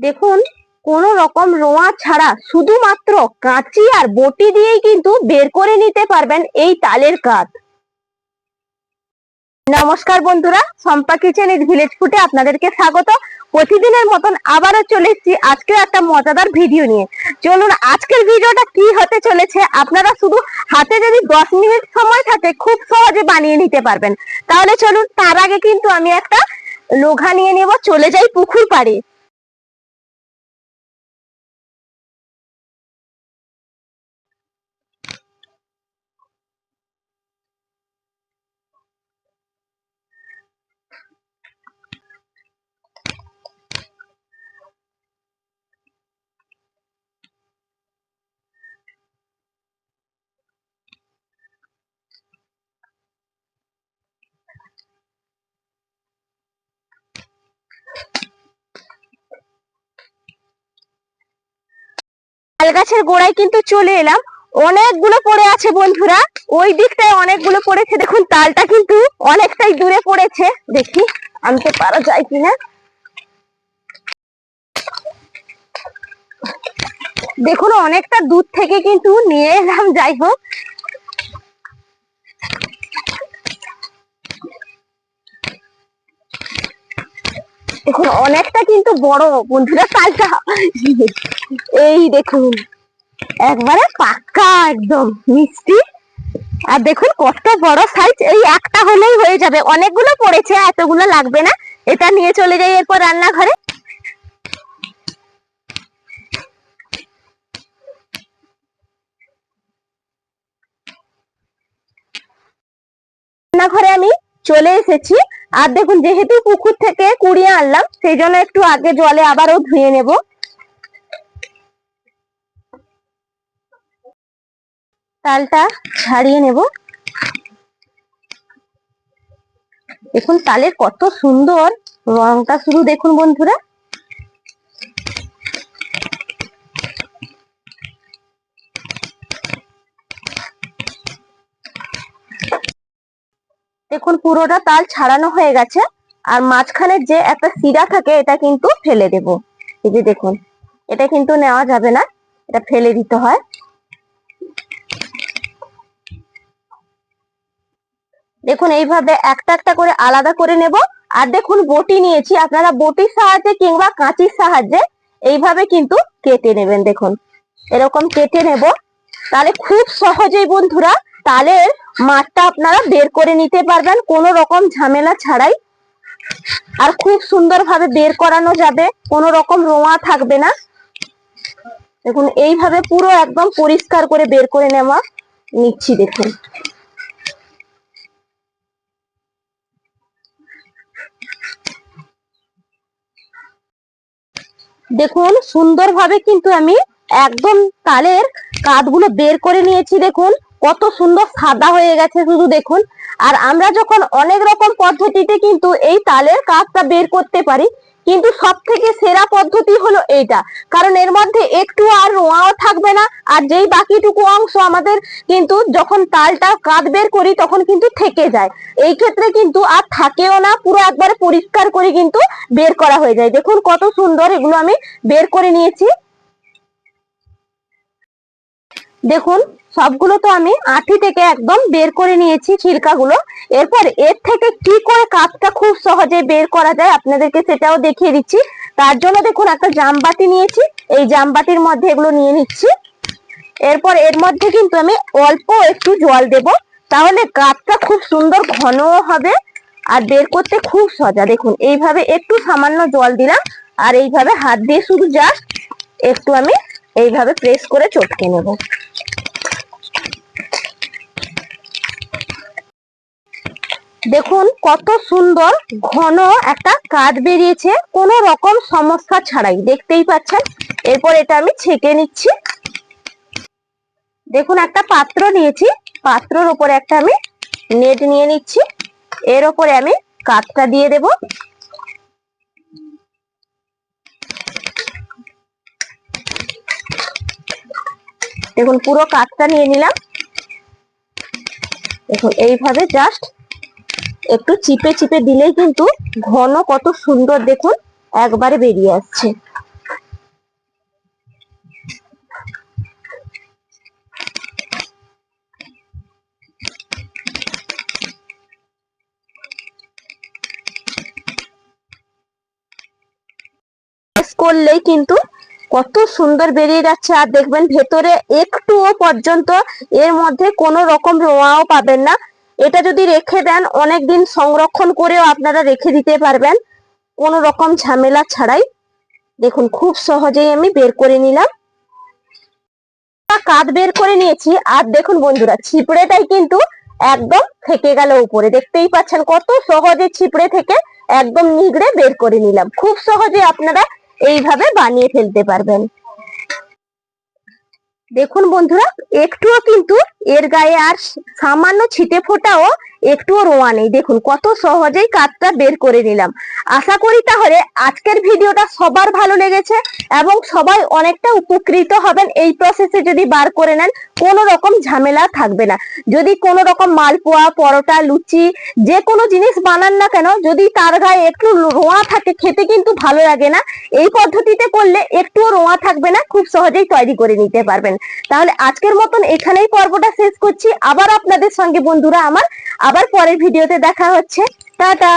দেখুন, কোন রকম রোয়া ছাড়া শুধুমাত্র কাঁচি আর বটি দিয়েই কিন্তু বের করে নিতে পারবেন এই তালের কাঠ নমস্কার বন্ধুরা সম্পা কিচেন ইজ ভিলেজ ফুটে আপনাদেরকে স্বাগত। প্রতিদিনের মতন আবারও চলে এসেছি আজকে একটা মজাদার ভিডিও নিয়ে। চলুন, আজকের ভিডিওটা কি হতে চলেছে আপনারা শুধু হাতে যদি দশ মিনিট সময় থাকে খুব সহজে বানিয়ে নিতে পারবেন। তাহলে চলুন, তার আগে কিন্তু আমি একটা লোঘা নিয়ে নেব, চলে যাই পুকুর পাড়ে। তাল গাছের গোড়ায় কিন্তু চলে এলাম। অনেকগুলো পড়ে আছে বন্ধুরা। ওই দিকটায় অনেকগুলো পড়েছে। দেখুন, তালটা কিন্তু অনেকটাই দূরে পড়েছে। দেখি, আনতে পারা যায় কিনা? দেখুন, অনেকটা দূর থেকে কিন্তু নিয়ে এলাম। যাই হোক দেখুন, অনেকটা কিন্তু বড় বন্ধুরা তালটা এই দেখুন, একবারে পাক্কা একদম, মিষ্টি। আর দেখুন, কত বড় সাইজ এই একটা হলেই হয়ে যাবে। অনেকগুলো পড়েছে এতগুলো লাগবে না। এটা নিয়ে চলে যাই এরপর রান্নাঘরে। রান্নাঘরে আমি চলে এসেছি। আর দেখুন, যেহেতু পুকুর থেকে কুড়িয়ে আনলাম, সেই জন্য একটু আগে জলে আবারও ধুয়ে নেব। তালটা ছাড়িয়ে নেব। দেখুন, তালের কত সুন্দর রংটা শুধু দেখুন, বন্ধুরা। দেখুন, পুরোটা তাল ছাড়ানো হয়ে গেছে। আর মাঝখানে যে একটা শিরা থাকে, এটা কিন্তু ফেলে দেব। এই যে দেখুন, এটা কিন্তু নেওয়া যাবে না, এটা ফেলে দিতে হয়। দেখুন, এইভাবে একটা একটা করে আলাদা করে নেব। আর দেখুন, বটি নিয়েছি। আপনারা বটির সাহায্যে কিংবা কাঁচির সাহায্যে এইভাবে কিন্তু কেটে নেবেন। দেখুন, এরকম কেটে নেব। তাহলে খুব সহজেই বন্ধুরা তালের মাঠটা আপনারা বের করে নিতে পারবেন, কোনো রকম ঝামেলা ছাড়াই। আর খুব সুন্দরভাবে বের করানো যাবে, কোনো রকম রোঁয়া থাকবে না। দেখুন, এইভাবে পুরো একদম পরিষ্কার করে বের করে নেওয়া নিচ্ছি, দেখুন। দেখুন, সুন্দরভাবে কিন্তু আমি একদম তালের কাঠগুলো বের করে নিয়েছি, দেখুন। কত সুন্দর সাদা হয়ে গেছে শুধু দেখুন। আর আমরা যখন অনেক রকম পদ্ধতিতে কিন্তু এই তালের কাজটা বের করতে পারি, কিন্তু সব থেকে সেরা পদ্ধতি হলো এইটা। কারণ এর মধ্যে একটু আর রোঁয়াও থাকবে না, আর যেই বাকিটুকু অংশ আমাদের কিন্তু যখন তালটা কাঁধ বের করি তখন কিন্তু থেকে যায়। এই ক্ষেত্রে কিন্তু আর থাকেও না, পুরো একবারে পরিষ্কার করে কিন্তু বের করা হয়ে যায়। দেখুন কত সুন্দর এগুলো আমি বের করে নিয়েছি। দেখুন, সবগুলো তো আমি আঠি থেকে একদম বের করে নিয়েছি ছিলকাগুলো। এরপর এর থেকে কি করে কাঠটা খুব সহজে বের করা যায় আপনাদেরকে সেটাও দেখিয়ে দিচ্ছি। তার জন্য দেখুন, একটা জামবাটি নিয়েছি। এই জামবাটির মধ্যে এগুলো নিয়ে নিচ্ছি। এরপর এর মধ্যে কিন্তু আমি অল্প একটু জল দেব। তাহলে কাঠটা খুব সুন্দর ঘনও হবে আর বের করতে খুব সজা। দেখুন, এইভাবে একটু সামান্য জল দিলাম আর এইভাবে হাত দিয়ে শুধু জাস্ট একটু আমি এইভাবে প্রেস করে চটকে নেব। দেখুন, কত সুন্দর ঘন একটা কাঠ বেরিয়েছে। কোনো রকম সমস্যা ছাড়াই, দেখতেই পাচ্ছেন? এরপর এটা আমি ছেঁকে নিচ্ছি। দেখুন, একটা পাত্র নিয়েছি। পাত্রর ওপরে একটা আমি নেট নিয়ে নিচ্ছি। এর ওপরে আমি কাঠটা দিয়ে দেব। দেখুন, পুরো কাঠটা নিয়ে নিলাম। দেখুন, এইভাবে জাস্ট একটু চিপে চিপে দিলেই কিন্তু ঘন কত সুন্দর দেখুন একবারে বেরিয়ে আসছে। করলেই কিন্তু কত সুন্দর বেরিয়ে যাচ্ছে। আর দেখবেন ভেতরে একটুও পর্যন্ত এর মধ্যে কোনো রকম রোয়াও পাবেন না। এটা যদি রেখে দেন অনেক দিন সংরক্ষণ করেও আপনারা রেখে দিতে পারবেন। কোনো রকম ঝামেলা ছাড়াই। দেখুন, খুব সহজেই আমি বের করে নিলাম। কাঠ বের করে নিয়েছি। আর দেখুন বন্ধুরা, ছিপড়েটাই কিন্তু একদম থেকে গেল উপরে। দেখতেই পাচ্ছেন, কত সহজে ছিপড়ে থেকে একদম নিগড়ে বের করে নিলাম। খুব সহজে আপনারা এইভাবে বানিয়ে ফেলতে পারবেন। দেখুন বন্ধুরা, একটুও কিন্তু এর গায়ে আর সামান্য ছিটে ফোটাও একটুও রোয়া নেই। দেখুন, কত সহজেই কাঠটা বের করে নিলাম। আশা করি তাহলে আজকের ভিডিওটা সবার ভালো লেগেছে এবং সবাই অনেকটা উপকৃত হবেন এই প্রসেসে যদি বার করে নেন, কোনো রকম ঝামেলা থাকবে না। যদি কোনো রকম মালপোয়া পরোটা, লুচি, যে কোনো জিনিস বানান না কেন, যদি তার গায়ে একটু রোঁয়া থাকে, খেতে কিন্তু ভালো লাগে না, এই পদ্ধতিতে করলে একটুও রোঁয়া থাকবে না, খুব সহজেই তৈরি করে নিতে পারবেন। তাহলে আজকের মতন এখানেই পর্বটা শেষ করছি। আবার আপনাদের সঙ্গে বন্ধুরা আমার আবার পরের ভিডিওতে দেখা হচ্ছে। টাটা।